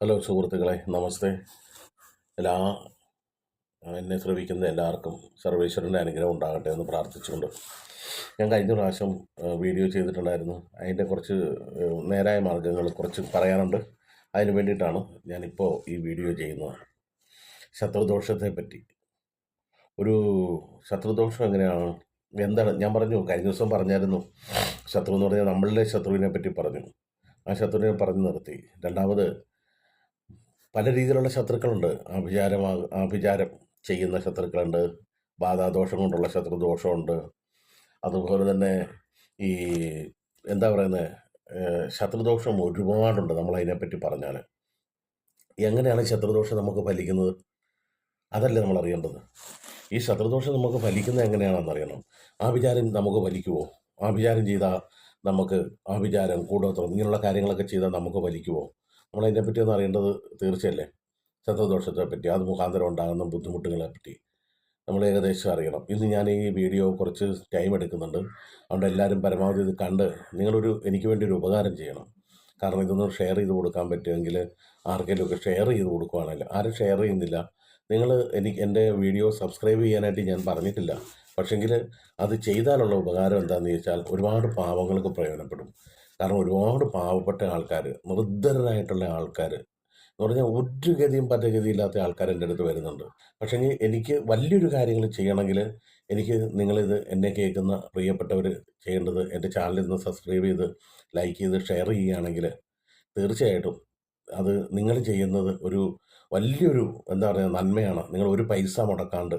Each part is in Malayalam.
ഹലോ സുഹൃത്തുക്കളെ നമസ്തേ. എല്ലാ എന്നെ ശ്രമിക്കുന്ന എല്ലാവർക്കും സർവേശ്വരന്റെ അനുഗ്രഹം ഉണ്ടാകട്ടെ എന്ന് പ്രാർത്ഥിച്ചുകൊണ്ട് ഞാൻ കഴിഞ്ഞ പ്രാവശ്യം വീഡിയോ ചെയ്തിട്ടുണ്ടായിരുന്നു. അതിന്റെ കുറച്ച് നേരായ മാർഗങ്ങൾ കുറച്ച് പറയാനുണ്ട്. അതിന് വേണ്ടിയിട്ടാണ് ഞാനിപ്പോൾ ഈ വീഡിയോ ചെയ്യുന്നത്. ശത്രുദോഷത്തെ പറ്റി. ഒരു ശത്രുദോഷം എങ്ങനെയാണ്? എന്താണ്? ഞാൻ പറഞ്ഞു കഴിഞ്ഞ ദിവസം പറഞ്ഞായിരുന്നു ശത്രു എന്ന് പറഞ്ഞാൽ നമ്മളുടെ ശത്രുവിനെ പറ്റി പറഞ്ഞു. ആ ശത്രുവിനെ പറഞ്ഞു നിർത്തി. രണ്ടാമത് പല രീതിയിലുള്ള ശത്രുക്കളുണ്ട്. ആഭിചാരമാ ആഭിചാരം ചെയ്യുന്ന ശത്രുക്കളുണ്ട്. ബാധാദോഷം കൊണ്ടുള്ള ശത്രുദോഷമുണ്ട് അതുപോലെ തന്നെ ഈ എന്താ പറയുന്നത് ശത്രുദോഷം ഒരുപാടുണ്ട് നമ്മളതിനെപ്പറ്റി പറഞ്ഞാൽ എങ്ങനെയാണ് ശത്രുദോഷം നമുക്ക് ഫലിക്കുന്നത്? അതല്ലേ നമ്മൾ അറിയേണ്ടത്. ഈ ശത്രുദോഷം നമുക്ക് ഫലിക്കുന്നത് എങ്ങനെയാണെന്ന് അറിയണം. ആഭിചാരം നമുക്ക് ഫലിക്കുമോ ആഭിചാരം ചെയ്താൽ നമുക്ക് ആഭിചാരം കൂടോത്രം ഇങ്ങനെയുള്ള കാര്യങ്ങളൊക്കെ ചെയ്താൽ നമുക്ക് ഫലിക്കുമോ നമ്മൾ അതിനെപ്പറ്റി ഒന്ന് അറിയേണ്ടത് തീർച്ചയല്ലേ? ശത്രുദോഷത്തെ പറ്റി അത് മുഖാന്തരം ഉണ്ടാകുന്ന ബുദ്ധിമുട്ടുകളെ പറ്റി നമ്മൾ ഏകദേശം അറിയണം. ഇന്ന് ഞാൻ ഈ വീഡിയോ കുറച്ച് ടൈം എടുക്കുന്നുണ്ട്. അതുകൊണ്ട് എല്ലാവരും പരമാവധി ഇത് കണ്ട് നിങ്ങളൊരു എനിക്ക് വേണ്ടി ഒരു ഉപകാരം ചെയ്യണം. കാരണം ഇതൊന്ന് ഷെയർ ചെയ്ത് കൊടുക്കാൻ പറ്റുമെങ്കിൽ ആർക്കെങ്കിലുമൊക്കെ ഷെയർ ചെയ്ത് കൊടുക്കുകയാണെങ്കിൽ ആരും ഷെയർ ചെയ്യുന്നില്ല. നിങ്ങൾ എനിക്ക് എന്റെ വീഡിയോ സബ്സ്ക്രൈബ് ചെയ്യാനായിട്ട് ഞാൻ പറഞ്ഞിട്ടില്ല. പക്ഷെങ്കിൽ അത് ചെയ്താലുള്ള ഉപകാരം എന്താണെന്ന് ചോദിച്ചാൽ ഒരുപാട് പാവങ്ങൾക്ക് പ്രയോജനപ്പെടും. കാരണം ഒരുപാട് പാവപ്പെട്ട ആൾക്കാർ നിർദ്ധരായിട്ടുള്ള ആൾക്കാർ എന്ന് പറഞ്ഞാൽ ഒരു ഗതിയും പറ്റഗതിയില്ലാത്ത ആൾക്കാർ എന്റെ അടുത്ത് വരുന്നുണ്ട്. പക്ഷേ എനിക്ക് വലിയൊരു കാര്യങ്ങൾ ചെയ്യണമെങ്കിൽ എനിക്ക് നിങ്ങളിത് എന്നെ കേൾക്കുന്ന പ്രിയപ്പെട്ടവർ ചെയ്യേണ്ടത് എന്റെ ചാനലിൽ നിന്ന് സബ്സ്ക്രൈബ് ചെയ്ത് ലൈക്ക് ചെയ്ത് ഷെയർ ചെയ്യുകയാണെങ്കിൽ തീർച്ചയായിട്ടും അത് നിങ്ങൾ ചെയ്യുന്നത് ഒരു വലിയൊരു എന്താ പറയുക നന്മയാണ്. നിങ്ങൾ ഒരു പൈസ മുടക്കാണ്ട്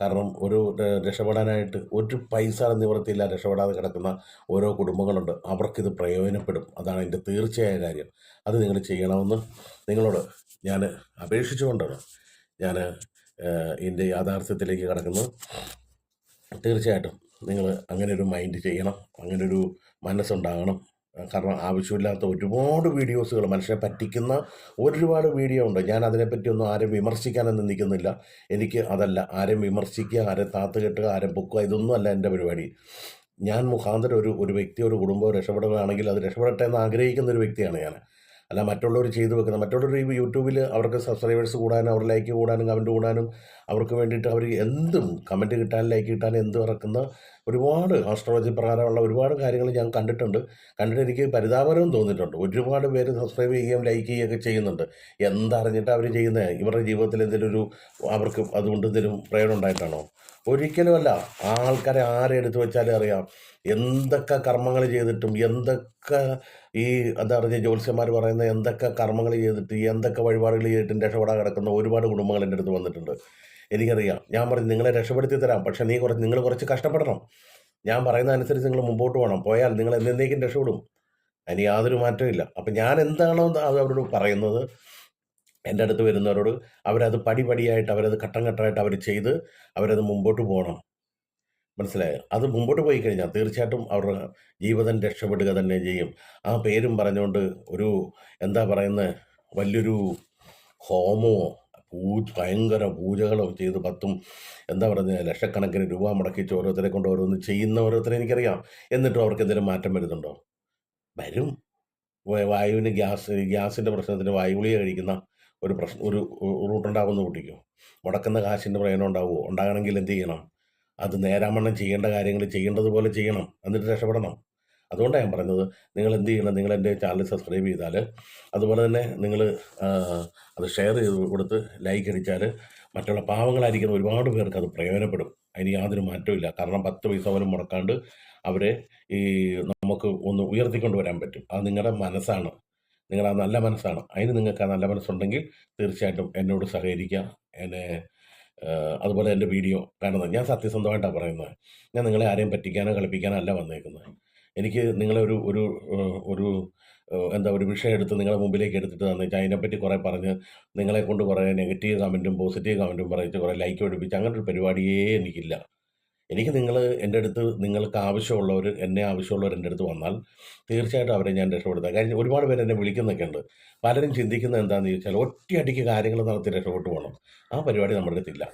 കാരണം ഒരു രക്ഷപ്പെടാനായിട്ട് ഒരു പൈസ നിവൃത്തിയില്ല രക്ഷപ്പെടാതെ കിടക്കുന്ന ഓരോ കുടുംബങ്ങളുണ്ട്. അവർക്കിത് പ്രയോജനപ്പെടും. അതാണ് എന്റെ തീർച്ചയായ കാര്യം. അത് നിങ്ങൾ ചെയ്യണമെന്ന് നിങ്ങളോട് ഞാൻ അപേക്ഷിച്ചുകൊണ്ടാണ് ഞാൻ എന്റെ യാഥാർത്ഥ്യത്തിലേക്ക് കടക്കുന്നത്. തീർച്ചയായിട്ടും നിങ്ങൾ അങ്ങനെ ഒരു മൈൻഡ് ചെയ്യണം. അങ്ങനെ ഒരു മനസ്സുണ്ടാകണം. കാരണം ആവശ്യമില്ലാത്ത ഒരുപാട് വീഡിയോസുകൾ മനുഷ്യനെ പറ്റിക്കുന്ന ഒരുപാട് വീഡിയോ ഉണ്ട്. ഞാൻ അതിനെപ്പറ്റി ഒന്നും ആരും വിമർശിക്കാനൊന്നും നിൽക്കുന്നില്ല എനിക്ക് അതല്ല ആരും വിമർശിക്കുക ആരും താത്ത് കെട്ടുക ആരും പൊക്കുക ഇതൊന്നും അല്ല എന്റെ പരിപാടി. ഞാൻ മുഖാന്തരം ഒരു ഒരു വ്യക്തി ഒരു കുടുംബം രക്ഷപ്പെടുകയാണെങ്കിൽ അത് രക്ഷപ്പെടട്ടെ എന്ന് ആഗ്രഹിക്കുന്ന ഒരു വ്യക്തിയാണ് ഞാൻ. അല്ല മറ്റുള്ളവർ ചെയ്തു വെക്കുന്ന മറ്റുള്ളവർ ഈ യൂട്യൂബിൽ അവർക്ക് സബ്സ്ക്രൈബേഴ്സ് കൂടാനും അവർ ലൈക്ക് കൂടാനും കമന്റ് കൂടാനും അവർക്ക് വേണ്ടിയിട്ട് അവർ എന്തും കമന്റ് കിട്ടാനും ലൈക്ക് കിട്ടാനും എന്തും ഇറക്കുന്ന ഒരുപാട് ആസ്ട്രോളജി പ്രകാരമുള്ള ഒരുപാട് കാര്യങ്ങൾ ഞാൻ കണ്ടിട്ടുണ്ട്. കണ്ടിട്ട് എനിക്ക് പരിതാപകരവും തോന്നിയിട്ടുണ്ട്. ഒരുപാട് പേര് സബ്സ്ക്രൈബ് ചെയ്യുകയും ലൈക്ക് ചെയ്യുകയൊക്കെ ചെയ്യുന്നുണ്ട്. എന്തറിഞ്ഞിട്ട് അവർ ചെയ്യുന്നത് ഇവരുടെ ജീവിതത്തിൽ എന്തെങ്കിലും ഒരു അവർക്ക് അതുകൊണ്ട് എന്തെങ്കിലും പ്രയോജനം ഉണ്ടായിട്ടാണോ ഒരിക്കലുമല്ല. ആൾക്കാരെ ആരെ എടുത്തു വെച്ചാലും അറിയാം. എന്തൊക്കെ കർമ്മങ്ങൾ ചെയ്തിട്ടും എന്തൊക്കെ ഈ എന്താ പറയുക ജ്യോത്സ്യന്മാർ പറയുന്ന എന്തൊക്കെ കർമ്മങ്ങൾ ചെയ്തിട്ട് എന്തൊക്കെ വഴിപാടുകൾ ചെയ്തിട്ടും രക്ഷപ്പെടാൻ കിടക്കുന്ന ഒരുപാട് കുടുംബങ്ങൾ എന്റെ അടുത്ത് വന്നിട്ടുണ്ട്. എനിക്കറിയാം. ഞാൻ പറഞ്ഞു നിങ്ങളെ രക്ഷപ്പെടുത്തി തരാം. പക്ഷേ നീ കുറച്ച് നിങ്ങൾ കുറച്ച് കഷ്ടപ്പെടണം. ഞാൻ പറയുന്ന അനുസരിച്ച് നിങ്ങൾ മുമ്പോട്ട് പോകണം. പോയാൽ നിങ്ങൾ എന്നേക്കും രക്ഷപ്പെടും. അതിന് യാതൊരു മാറ്റവും ഇല്ല. അപ്പം ഞാൻ എന്താണോ അവരോട് പറയുന്നത് എന്റെ അടുത്ത് വരുന്നവരോട് അവരത് പടിപടിയായിട്ട് അവരത് ഘട്ടം ഘട്ടമായിട്ട് അവർ ചെയ്ത് അവരത് മുമ്പോട്ട് പോകണം. മനസ്സിലായോ? അത് മുമ്പോട്ട് പോയി കഴിഞ്ഞാൽ തീർച്ചയായിട്ടും അവരുടെ ജീവിതം രക്ഷപ്പെടുക തന്നെ ചെയ്യും. ആ പേരും പറഞ്ഞുകൊണ്ട് ഒരു എന്താ പറയുന്നത് വലിയൊരു ഹോമോ പൂ ഭയങ്കര പൂജകളോ ചെയ്ത് പത്തും എന്താ പറയുന്നത് ലക്ഷക്കണക്കിന് രൂപ മുടക്കിച്ച് ഓരോരുത്തരെ കൊണ്ട് ഓരോന്ന് ചെയ്യുന്ന ഓരോരുത്തരെ എനിക്കറിയാം. എന്നിട്ടും അവർക്ക് എന്തെങ്കിലും മാറ്റം വരുന്നുണ്ടോ? വരും. വായുവിന് ഗ്യാസ് ഗ്യാസിന്റെ പ്രശ്നത്തിന് വായുഗുളിക കഴിക്കുന്ന ഒരു പ്രശ്നം ഒരു റൂട്ടുണ്ടാകുമെന്ന് കൂട്ടിക്കോ മുടക്കുന്ന കാശിന്റെ പ്രയോജനം ഉണ്ടാവുമോ? ഉണ്ടാകണമെങ്കിൽ എന്ത് ചെയ്യണം? അത് നേരാമണ്ണം ചെയ്യേണ്ട കാര്യങ്ങൾ ചെയ്യേണ്ടതുപോലെ ചെയ്യണം. എന്നിട്ട് രക്ഷപ്പെടണം. അതുകൊണ്ടാണ് ഞാൻ പറഞ്ഞത് നിങ്ങൾ എന്ത് ചെയ്യണം? നിങ്ങൾ എന്റെ ചാനൽ സബ്സ്ക്രൈബ് ചെയ്താൽ അതുപോലെ തന്നെ നിങ്ങൾ അത് ഷെയർ ചെയ്ത് കൊടുത്ത് ലൈക്ക് അടിച്ചാൽ മറ്റുള്ള പാവങ്ങളായിരിക്കുന്ന ഒരുപാട് പേർക്ക് അത് പ്രയോജനപ്പെടും. അതിന് യാതൊരു മാറ്റവും കാരണം പത്ത് പൈസ പോലും മുടക്കാണ്ട് അവരെ ഈ നമുക്ക് ഒന്ന് ഉയർത്തിക്കൊണ്ട് വരാൻ പറ്റും. അത് നിങ്ങളുടെ മനസ്സാണ്. നിങ്ങളുടെ ആ നല്ല മനസ്സാണ്. അതിന് നിങ്ങൾക്ക് ആ നല്ല മനസ്സുണ്ടെങ്കിൽ തീർച്ചയായിട്ടും എന്നോട് സഹകരിക്കുക എന്നെ അതുപോലെ എന്റെ വീഡിയോ കാണുന്നത്. ഞാൻ സത്യസന്ധമായിട്ടാണ് പറയുന്നത്. ഞാൻ നിങ്ങളെ ആരെയും പറ്റിക്കാനോ കളിപ്പിക്കാനോ അല്ല വന്നേക്കുന്നത്. എനിക്ക് നിങ്ങളെ ഒരു ഒരു ഒരു എന്താ ഒരു വിഷയം എടുത്ത് നിങ്ങളുടെ മുമ്പിലേക്ക് എടുത്തിട്ട് തന്നെ അതിനെപ്പറ്റി കുറേ പറഞ്ഞ് നിങ്ങളെ കൊണ്ട് കുറേ നെഗറ്റീവ് കമന്റും പോസിറ്റീവ് കമന്റും പറയിച്ച് കുറേ ലൈക്ക് പഠിപ്പിച്ച് അങ്ങനെ ഒരു പരിപാടിയേ എനിക്കില്ല. എനിക്ക് നിങ്ങൾ എന്റെ അടുത്ത് നിങ്ങൾക്ക് ആവശ്യമുള്ളവർ എന്നെ ആവശ്യമുള്ളവർ എന്റെ അടുത്ത് വന്നാൽ തീർച്ചയായിട്ടും അവരെ ഞാൻ രക്ഷപ്പെടുത്താം. കാര്യം ഒരുപാട് പേര് എന്നെ വിളിക്കുന്നൊക്കെ ഉണ്ട്. പലരും ചിന്തിക്കുന്നത് എന്താണെന്ന് ചോദിച്ചാൽ ഒറ്റയടിക്ക് കാര്യങ്ങൾ നടത്തി രക്ഷപ്പെട്ടു പോകണം. ആ പരിപാടി നമ്മുടെ അടുത്തില്ല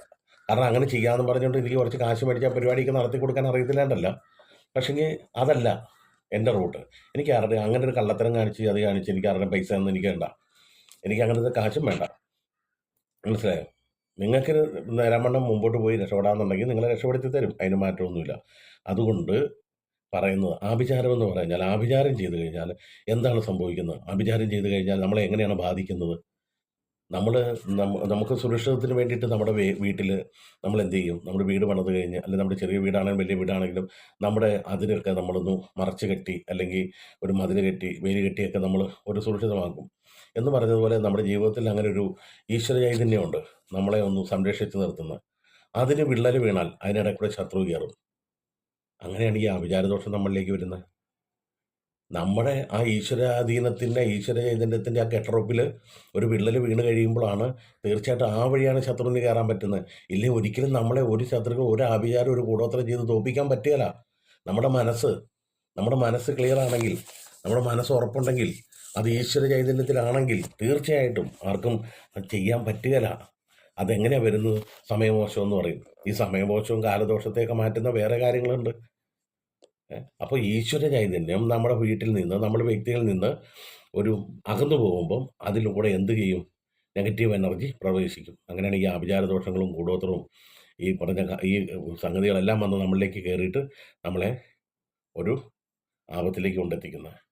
കാരണം അങ്ങനെ ചെയ്യാമെന്ന് പറഞ്ഞുകൊണ്ട് എനിക്ക് കുറച്ച് കാശ് മേടിച്ച് ആ പരിപാടിയൊക്കെ നടത്തി കൊടുക്കാൻ അറിയത്തില്ലാണ്ടല്ല. പക്ഷേങ്കിൽ അതല്ല എന്റെ റൂട്ട്. എനിക്ക് ആരുടെ അങ്ങനെ ഒരു കള്ളത്തരം കാണിച്ച് അത് കാണിച്ച് എനിക്ക് ആരുടെ പൈസ ഒന്നും എനിക്ക് വേണ്ട. എനിക്ക് അങ്ങനത്തെ കാശും വേണ്ട. മനസ്സിലായോ? നിങ്ങൾക്ക് നേരാമണ്ണം മുമ്പോട്ട് പോയി രക്ഷപ്പെടാമെന്നുണ്ടെങ്കിൽ നിങ്ങളെ രക്ഷപ്പെടുത്തി തരും. അതിന് മാറ്റമൊന്നുമില്ല. അതുകൊണ്ട് പറയുന്നത് ആഭിചാരം എന്ന് പറഞ്ഞാൽ ആഭിചാരം ചെയ്തു കഴിഞ്ഞാൽ എന്താണ് സംഭവിക്കുന്നത്? ആഭിചാരം ചെയ്തു കഴിഞ്ഞാൽ നമ്മളെ എങ്ങനെയാണ് ബാധിക്കുന്നത്? നമ്മൾ നമുക്ക് സുരക്ഷിതത്തിന് വേണ്ടിയിട്ട് നമ്മുടെ വീട്ടിൽ നമ്മൾ എന്ത് ചെയ്യും? നമ്മുടെ വീട് പണിത് കഴിഞ്ഞ് അല്ലെങ്കിൽ നമ്മുടെ ചെറിയ വീടാണെങ്കിലും വലിയ വീടാണെങ്കിലും നമ്മുടെ അതിരൊക്കെ നമ്മളൊന്ന് മറച്ച് കെട്ടി അല്ലെങ്കിൽ ഒരു മതിൽ കെട്ടി വേലി കെട്ടിയൊക്കെ നമ്മൾ ഒരു സുരക്ഷിതമാക്കും. എന്ന് പറഞ്ഞതുപോലെ നമ്മുടെ ജീവിതത്തിൽ അങ്ങനെ ഒരു ഈശ്വര ചൈതന്യമുണ്ട് നമ്മളെ ഒന്ന് സംരക്ഷിച്ച് നിർത്തുന്ന. അതിന് വിള്ളൽ വീണാൽ അതിനിടയ്ക്കൂടെ കൂടെ ശത്രു കയറും. അങ്ങനെയാണ് ഈ ആഭിചാരദോഷം നമ്മളിലേക്ക് വരുന്നത്. നമ്മുടെ ആ ഈശ്വരാധീനത്തിന്റെ ഈശ്വര ചൈതന്യത്തിന്റെ ആ കെട്ടറപ്പിൽ ഒരു വിള്ളൽ വീണ് കഴിയുമ്പോഴാണ് തീർച്ചയായിട്ടും ആ വഴിയാണ് ശത്രുവിന് കയറാൻ പറ്റുന്നത്. ഇല്ലെങ്കിൽ ഒരിക്കലും നമ്മളെ ഒരു ശത്രുക്കൾ ഒരു ആഭിചാരം ഒരു കൂടോത്രം ചെയ്ത് തോപ്പിക്കാൻ പറ്റുകയില്ല. നമ്മുടെ മനസ്സ് നമ്മുടെ മനസ്സ് ക്ലിയർ ആണെങ്കിൽ നമ്മുടെ മനസ്സ് ഉറപ്പുണ്ടെങ്കിൽ അത് ഈശ്വര ചൈതന്യത്തിലാണെങ്കിൽ തീർച്ചയായിട്ടും ആർക്കും അത് ചെയ്യാൻ പറ്റുകയില്ല. അതെങ്ങനെയാണ് വരുന്നത്? സമയമോശം എന്ന് പറയും. ഈ സമയമോശവും കാലദോഷത്തെയൊക്കെ മാറ്റുന്ന വേറെ കാര്യങ്ങളുണ്ട്. അപ്പോൾ ഈശ്വര ചൈതന്യം നമ്മുടെ വീട്ടിൽ നിന്ന് നമ്മുടെ വ്യക്തികളിൽ നിന്ന് ഒരു അകന്നു പോകുമ്പം അതിലൂടെ എന്ത് ചെയ്യും? നെഗറ്റീവ് എനർജി പ്രവേശിക്കും. അങ്ങനെയാണ് ഈ ആഭിചാരദോഷങ്ങളും കൂടോത്രവും ഈ പറഞ്ഞ ഈ സംഗതികളെല്ലാം വന്ന് നമ്മളിലേക്ക് കയറിയിട്ട് നമ്മളെ ഒരു ആപത്തിലേക്ക് കൊണ്ടെത്തിക്കുന്നത്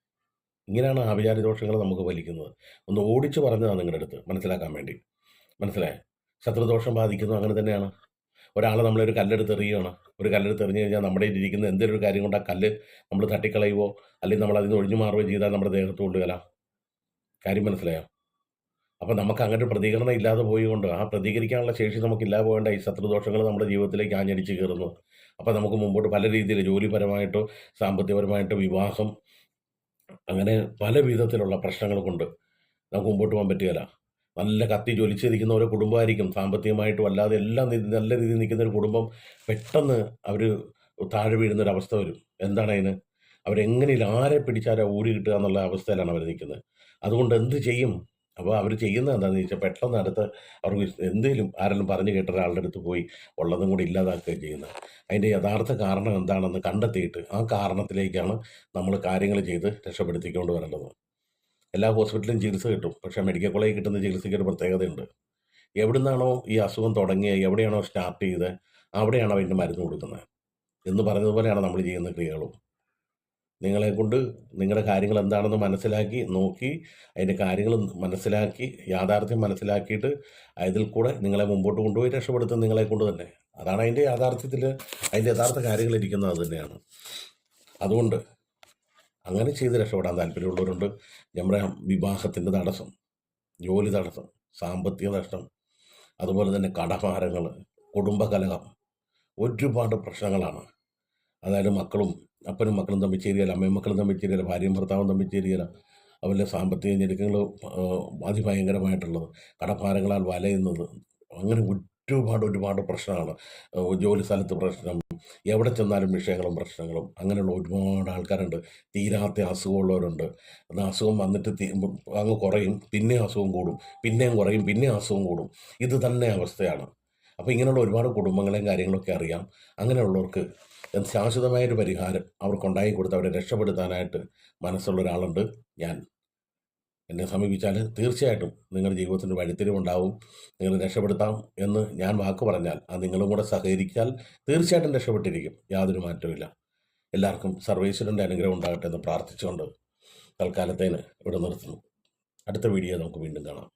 ഇങ്ങനെയാണ് ആഭിചാര ദോഷങ്ങൾ നമുക്ക് വലിക്കുന്നത് ഒന്ന് ഓടിച്ചു പറഞ്ഞതാണ് നിങ്ങളുടെ അടുത്ത് മനസ്സിലാക്കാൻ വേണ്ടി. മനസ്സിലായി? ശത്രുദോഷം ബാധിക്കുന്നു അങ്ങനെ തന്നെയാണ്. ഒരാൾ നമ്മളൊരു കല്ലെടുത്ത് എറിയുകയാണ്. ഒരു കല്ലെടുത്ത് എറിഞ്ഞു കഴിഞ്ഞാൽ നമ്മുടെ ഇരിക്കുന്ന എന്തെങ്കിലും ഒരു കാര്യം കൊണ്ട് ആ കല്ല് നമ്മൾ തട്ടിക്കളയുവോ? അല്ലെങ്കിൽ നമ്മൾ അതിന് ഒഴിഞ്ഞു മാറുകയോ ചെയ്താൽ നമ്മുടെ ദേഹത്ത് കൊണ്ടുകല കാര്യം മനസ്സിലായോ? അപ്പോൾ നമുക്ക് അങ്ങനെ ഒരു പ്രതികരണം ഇല്ലാതെ പോയിക്കൊണ്ട് ആ പ്രതികരിക്കാനുള്ള ശേഷി നമുക്ക് നമുക്കില്ലാതെ പോകേണ്ട ഈ ശത്രുദോഷങ്ങൾ നമ്മുടെ ജീവിതത്തിലേക്ക് ആഞ്ഞടിച്ച് കയറുന്നു. അപ്പോൾ നമുക്ക് മുമ്പോട്ട് പല രീതിയിൽ ജോലിപരമായിട്ടോ സാമ്പത്തികപരമായിട്ടോ വിവാഹം അങ്ങനെ പല വിധത്തിലുള്ള പ്രശ്നങ്ങൾ കൊണ്ട് നമുക്ക് മുമ്പോട്ട് പോകാൻ പറ്റുകയില്ല. നല്ല കത്തി ജ്വലിച്ചിരിക്കുന്ന ഒരു കുടുംബമായിരിക്കും. സാമ്പത്തികമായിട്ടും അല്ലാതെ എല്ലാം നല്ല രീതിയിൽ നിൽക്കുന്ന ഒരു കുടുംബം പെട്ടെന്ന് അവർ താഴെ വീഴുന്നൊരവസ്ഥ വരും. എന്താണ് അതിന്? അവരെങ്ങനെയും ആരെ പിടിച്ചാലും ഊരി കിട്ടുക എന്നുള്ള അവസ്ഥയിലാണ് അവർ നിൽക്കുന്നത്. അതുകൊണ്ട് എന്ത് ചെയ്യും? അപ്പോൾ അവർ ചെയ്യുന്നത് എന്താണെന്ന് ചോദിച്ചാൽ പെട്ടെന്ന് അടുത്ത് അവർക്ക് എന്തെങ്കിലും ആരെങ്കിലും പറഞ്ഞു കേട്ട ഒരാളുടെ അടുത്ത് പോയി ഉള്ളതും കൂടി ഇല്ലാതാക്കുകയും ചെയ്യുന്നത്. അതിന്റെ യഥാർത്ഥ കാരണം എന്താണെന്ന് കണ്ടെത്തിയിട്ട് ആ കാരണത്തിലേക്കാണ് നമ്മൾ കാര്യങ്ങൾ ചെയ്ത് രക്ഷപ്പെടുത്തിക്കൊണ്ട് വരേണ്ടത്. എല്ലാ ഹോസ്പിറ്റലിലും ചികിത്സ കിട്ടും. പക്ഷേ മെഡിക്കൽ കോളേജിൽ കിട്ടുന്ന ചികിത്സയ്ക്ക് ഒരു പ്രത്യേകതയുണ്ട്. എവിടുന്നാണോ ഈ അസുഖം തുടങ്ങിയത് എവിടെയാണോ സ്റ്റാർട്ട് ചെയ്തത് അവിടെയാണോ അതിന്റെ മരുന്ന് കൊടുക്കുന്നത്. എന്ന് പറഞ്ഞതുപോലെയാണ് നമ്മൾ ചെയ്യുന്ന ക്രിയകളും. നിങ്ങളെ കൊണ്ട് നിങ്ങളുടെ കാര്യങ്ങൾ എന്താണെന്ന് മനസ്സിലാക്കി നോക്കി അതിന്റെ കാര്യങ്ങൾ മനസ്സിലാക്കി യാഥാർത്ഥ്യം മനസ്സിലാക്കിയിട്ട് അതിൽ കൂടെ നിങ്ങളെ മുമ്പോട്ട് കൊണ്ടുപോയി രക്ഷപ്പെടുത്തുന്ന നിങ്ങളെ കൊണ്ട് തന്നെ. അതാണ് അതിന്റെ യാഥാർത്ഥ്യത്തിൽ അതിന്റെ യഥാർത്ഥ കാര്യങ്ങൾ ഇരിക്കുന്നത് അത് തന്നെയാണ്. അതുകൊണ്ട് അങ്ങനെ ചെയ്ത് രക്ഷപ്പെടാൻ താല്പര്യമുള്ളവരുണ്ട്. നമ്മുടെ വിവാഹത്തിന്റെ തടസ്സം ജോലി തടസ്സം സാമ്പത്തിക നഷ്ടം അതുപോലെ തന്നെ കടഭാരങ്ങൾ കുടുംബകലഹം ഒരുപാട് പ്രശ്നങ്ങളാണ്. അതായത് മക്കളും അപ്പനും മക്കളും തമ്മിൽ ചേരുകയില്ല അമ്മയും മക്കളും തമ്മിൽ ചേരുകയില്ല ഭാര്യയും ഭർത്താവും തമ്മിൽ ചേരുകയില്ല. അവരുടെ സാമ്പത്തിക ഞെരുക്കങ്ങൾ അതിഭയങ്കരമായിട്ടുള്ളത്. കടഭാരങ്ങളാൽ വലയുന്നത് അങ്ങനെ ഒരുപാട് ഒരുപാട് പ്രശ്നമാണ് ജോലി സ്ഥലത്ത് പ്രശ്നം എവിടെ ചെന്നാലും വിഷയങ്ങളും പ്രശ്നങ്ങളും അങ്ങനെയുള്ള ഒരുപാട് ആൾക്കാരുണ്ട്. തീരാത്ത അസുഖമുള്ളവരുണ്ട്. അത് അസുഖം വന്നിട്ട് അങ്ങ് കുറയും പിന്നെ അസുഖം കൂടും പിന്നെയും കുറയും പിന്നെ അസുഖം കൂടും. ഇത് തന്നെ അവസ്ഥയാണ്. അപ്പോൾ ഇങ്ങനെയുള്ള ഒരുപാട് കുടുംബങ്ങളെയും കാര്യങ്ങളൊക്കെ അറിയാം. അങ്ങനെയുള്ളവർക്ക് ശാശ്വതമായൊരു പരിഹാരം അവർക്കുണ്ടാക്കി കൊടുത്ത് അവരെ രക്ഷപ്പെടുത്താനായിട്ട് മനസ്സുള്ള ഒരാളുണ്ട് ഞാൻ. എന്നെ സമീപിച്ചാൽ തീർച്ചയായിട്ടും നിങ്ങളുടെ ജീവിതത്തിന്റെ വഴിത്തിരിവുണ്ടാവും നിങ്ങൾ രക്ഷപ്പെടുത്താം എന്ന് ഞാൻ വാക്ക് പറഞ്ഞാൽ അത് നിങ്ങളും കൂടെ സഹകരിച്ചാൽ തീർച്ചയായിട്ടും രക്ഷപ്പെട്ടിരിക്കും യാതൊരു മാറ്റവുമില്ല. എല്ലാവർക്കും സർവേശ്വരന്റെ അനുഗ്രഹം ഉണ്ടാകട്ടെ എന്ന് പ്രാർത്ഥിച്ചുകൊണ്ട് തൽക്കാലത്തേന് ഇവിടെ നിർത്തുന്നു. അടുത്ത വീഡിയോ നമുക്ക് വീണ്ടും കാണാം.